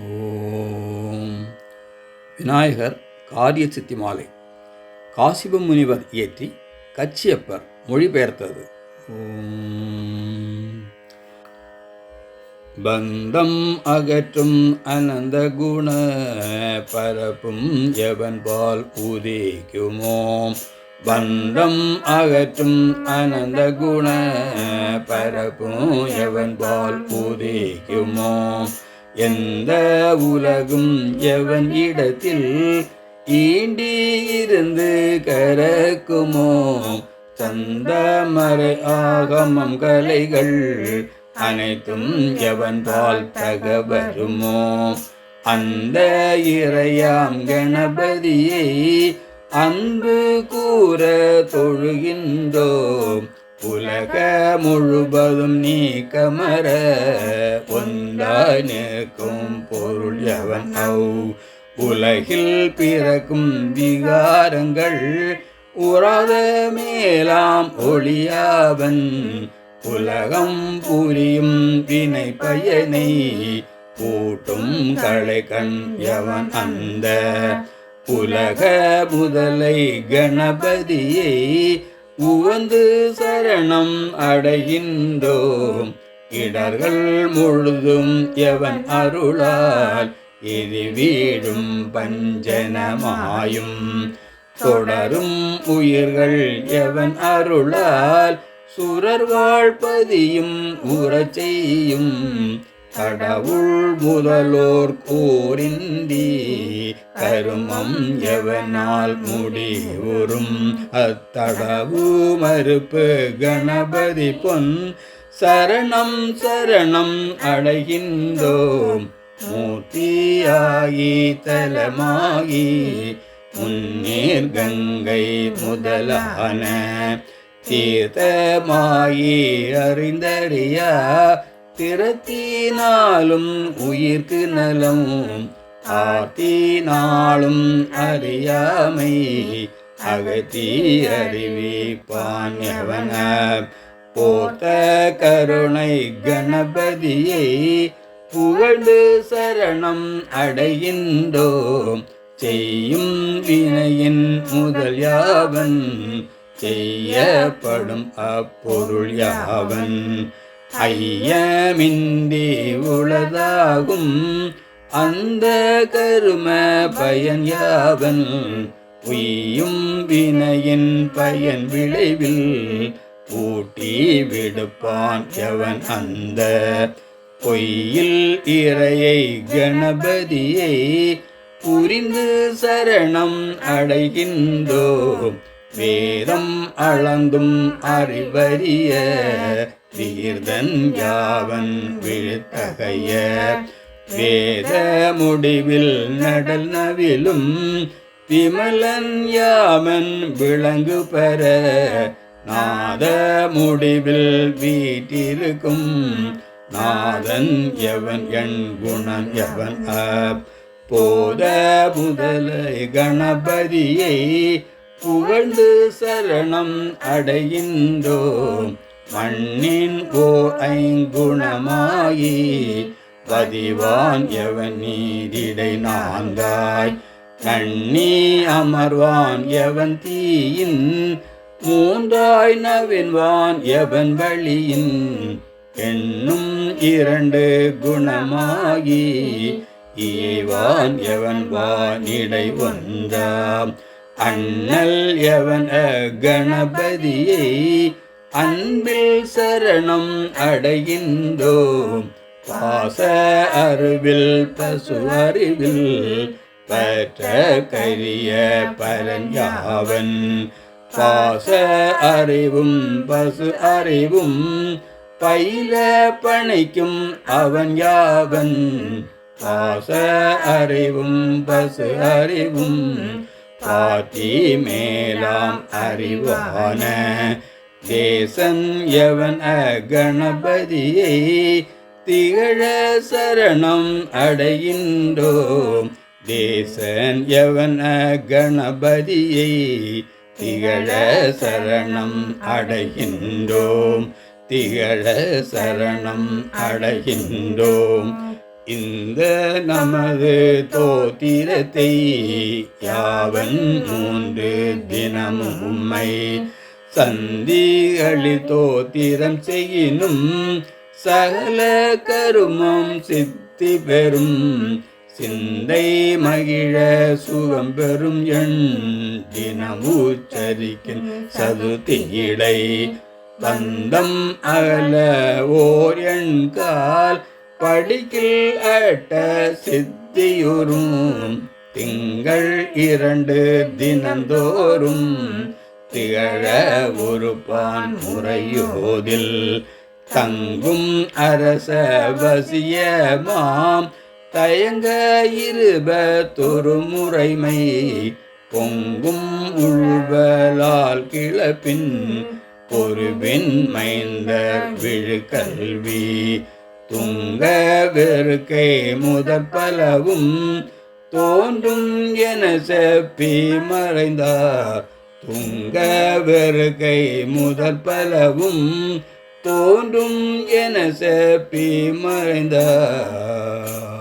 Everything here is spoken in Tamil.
ஓம். விநாயகர் காரிய சித்தி மாலை. காசிப முனிவர் இயற்றி கச்சியப்பர் மொழிபெயர்த்தது. பந்தம் அகற்றும் அனந்த குண பரப்பும் எவன் பால் உதிக்குமோ பந்தம் அகற்றும் அனந்த குண பரப்பும் எவன் பால் உதிக்குமோ எந்த உலகும் எவன் இடத்தில் ஈண்டி இருந்து கரக்குமோ சந்தமறை ஆகமம் கலைகள் அனைத்தும் எவன் பால் தகவருமோ? அந்த இறையாம் கணபதியை அன்பு கூற தொழுகின்றோம். உலக முழுவதும் நீ கமர உண்டானேக்கும் பொருள் எவன் அவ் உலகில் பிறக்கும் விகாரங்கள் உறாத மேலாம் ஒளியாவன். உலகம் புரியும் வினை பயனை பூட்டும் களை கண் எவன் அந்த? உலக முதலை கணபதியை உவந்து சரணம் அடைகின்றோம். இடர்கள் முழுதும் எவன் அருளால் இது வீடும் பஞ்சனமாயும் தொடரும் உயிர்கள் எவன் அருளால் சுரர் வாழ்பதியும் உறச் செய்யும். கடவுள் முதலோர் கூறிந்தி கருமம் எவனால் முடிவுறும் அத்தடவு மறுப்பு கணபதி பொன் சரணம் சரணம் அடைகின்றோம். மூர்த்தியாகி தலமாகி முன்னீர் கங்கை முதலான தீர்த்தமாயி அறிந்தறியா திறத்தினாலும் உயிர்க்கு நலம் ஆத்தினாலும் அறியாமை அகத்தி அறிவிப்பான் எவன? போத்த கருணை கணபதியை புகழ்ந்து சரணம் அடைகின்றோம். செய்யும் வினையின் முதல் யாவன் செய்யப்படும் அப்பொருள் யாவன். ஐயமின்றி உளதாகும் அந்த கரும பயன் யாவன். உய்யும் வினையின் பயன் விளைவில் ஊட்டி விடுப்பான் எவன் அந்த பொய்யில் இறையை கணபதியை புரிந்து சரணம் அடைகின்றோம். வேதம் அளந்தும் அறிவறிய தீர்தன் யாவன் விழுத்தகைய வேத முடிவில் நடல் நவிலும் விமலன் யாமன் விளங்கு பெற நாத முடிவில் வீட்டிருக்கும். நாதன் எவன் என் குணம் எவன் அப். போத முதலை கணபதியை புகழ்ந்து சரணம் அடைகின்றோம். மண்ணின் ஓ ஐங்குணமாயி பதிவான் எவன் நீதிடை நான்காய் நன்னி அமர்வான் எவன் தீயின் மூன்றாய் நவின்வான் எவன் வழியின் என்னும் இரண்டு குணமாகி ஈவான் எவன் வானிடை ஒன்றாம் அண்ணல் எவன் கணபதியை அன்பில் சரணம் அடைகின்றோம் பாச அருவில் பசு அறிவில் பற்ற கரிய பரன் யாவன். பாச அறிவும் பசு அறிவும். பயில பணிக்கும் அவன் யாவன்? பாச அறிவும் பசு அறிவும். பாத்தி மேலாம் அறிவான தேசன் எவன் அகணபதியை? திகழ சரணம் அடைகின்றோம். தேசன் எவன் அகணபதியை? திகழ சரணம் அடைகின்றோம். திகழ சரணம் அடைகின்றோம். இந்த நமது தோத்திரத்தை யாவன் மூன்று தினமும் உம்மை சந்திகளில் தோத்திரம் செய்யினும். சகல கருமம் சித்தி பெறும். சிந்தை மகிழ சுகம் பெறும் எண் தினமூச்சரிக்கின் உச்சரிக்கின் சதுர்த்தியிடை பந்தம் அகல ஓர் எண் கால் படிக்கில் அட்ட சித்தியுறும். திங்கள் இரண்டு தினந்தோறும் திகழ ஒருபான் முறையோதில் தங்கும் அரச வசியமாம் தயங்க இருபத்தொரு முறைமை பொங்கும் உழுவலால் கிளப்பின் பொறுவின் மைந்தர் விழுக்கல்வி. துங்க வெறுக்கை முதற்பலவும் தோன்றும் என செப்பி மறைந்தார். துங்க வெறுக்கை முதற்பலவும் தோன்றும் என செப்பி மறைந்தார்.